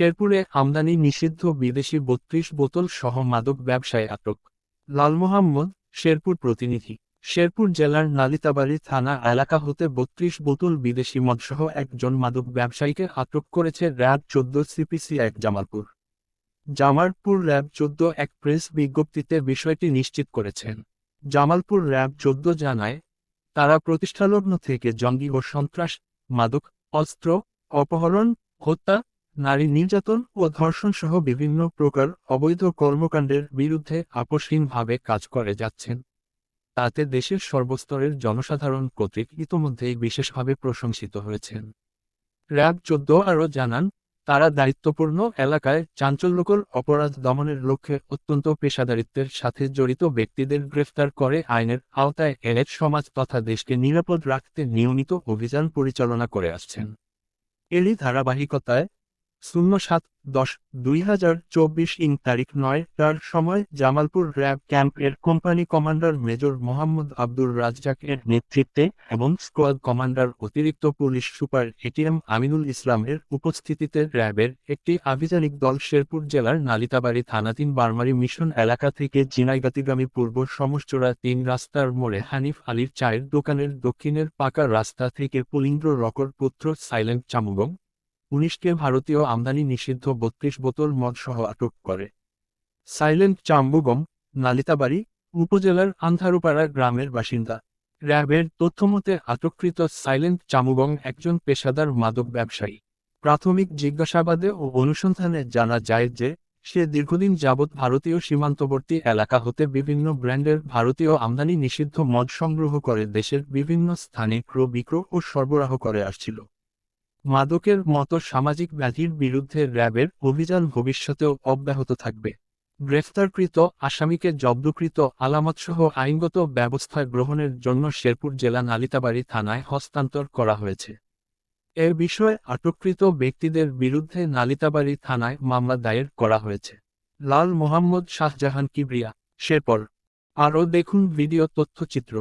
শেরপুরে আমদানি নিষিদ্ধ বিদেশি বত্রিশ বোতল সহ মাদক ব্যবসায় আটক। লাল মোহাম্মদ, শেরপুর প্রতিনিধি। শেরপুর জেলার নালিতাবাড়ি থানা এলাকা হতে বত্রিশ বোতল বিদেশি মদসহ একজন মাদক ব্যবসায়ীকে আটক করেছে র্যাব চোদ্দ সিপিসি এক জামালপুর। জামালপুর র্যাব চোদ্দ এক প্রেস বিজ্ঞপ্তিতে বিষয়টি নিশ্চিত করেছেন। জামালপুর র্যাব চোদ্দ জানায়, তারা প্রতিষ্ঠালগ্ন থেকে জঙ্গি ও সন্ত্রাস, মাদক, অস্ত্র, অপহরণ, হত্যা নারী নির্যাতন ও ধর্ষণ সহ বিভিন্ন প্রকার অবৈধ কর্মকাণ্ডের বিরুদ্ধে আপোষহীনভাবে কাজ করে যাচ্ছেন। তাতে দেশের সর্বস্তরের জনসাধারণ কর্তৃক ইতোমধ্যেই বিশেষভাবে প্রশংসিত হয়েছেন। র্যাব চোদ্দ আরও জানান, তারা দায়িত্বপূর্ণ এলাকায় চাঞ্চল্যকর অপরাধ দমনের লক্ষ্যে অত্যন্ত পেশাদারিত্বের সাথে জড়িত ব্যক্তিদের গ্রেফতার করে আইনের আওতায় এনে সমাজ তথা দেশকে নিরাপদ রাখতে নিয়মিত অভিযান পরিচালনা করে আসছেন। এরই ধারাবাহিকতায় শূন্য সাত দশ দুই হাজার চব্বিশ ইং তারিখ নয় তার সময় জামালপুর র্যাব ক্যাম্প এর company commander major Mohammad Abdur Razzak এর নেতৃত্বে এবং স্কোয়াড কমান্ডার অতিরিক্ত পুলিশ সুপার এটিএম আমিনুল ইসলামের উপস্থিতিতে র্যাবের একটি আভিযানিক দল শেরপুর জেলার নালিতাবাড়ি থানাধীন বারমারি মিশন এলাকা থেকে জিনাইগাতিগামী পূর্ব সমস্চরা তিন রাস্তার মোড়ে হানিফ আলীর চায়ের দোকানের দক্ষিণের পাকা রাস্তা থেকে পুলিন্দ্র রকর পুত্র সাইলেন্ট চামুগম উনিশকে ভারতীয় আমদানি নিষিদ্ধ বত্রিশ বোতল মদ সহ আটক করে। সাইলেন্ট চাম্বুগম, নালিতাবাড়ি, উপজেলার আন্ধারুপাড়া গ্রামের বাসিন্দা। র্যাবের তথ্যমতে আটককৃত সাইলেন্ট চামুগং একজন পেশাদার মাদক ব্যবসায়ী। প্রাথমিক জিজ্ঞাসাবাদে ও অনুসন্ধানে জানা যায় যে, সে দীর্ঘদিন যাবৎ ভারতীয় সীমান্তবর্তী এলাকা হতে বিভিন্ন ব্র্যান্ডের ভারতীয় আমদানি নিষিদ্ধ মদ সংগ্রহ করে দেশের বিভিন্ন স্থানে ক্রয় বিক্রয় ও সরবরাহ করে আসছিল। মাদকের মতো সামাজিক ব্যাধির বিরুদ্ধে র্যাবের অভিযান ভবিষ্যতেও অব্যাহত থাকবে। গ্রেফতারকৃত আসামিকে জব্দকৃত আলামতসহ আইনগত ব্যবস্থা গ্রহণের জন্য শেরপুর জেলা নালিতাবাড়ি থানায় হস্তান্তর করা হয়েছে। এ বিষয়ে আটককৃত ব্যক্তিদের বিরুদ্ধে নালিতাবাড়ি থানায় মামলা দায়ের করা হয়েছে। লাল মোহাম্মদ শাহজাহান কিবরিয়া, শেরপর। আরও দেখুন ভিডিও তথ্যচিত্র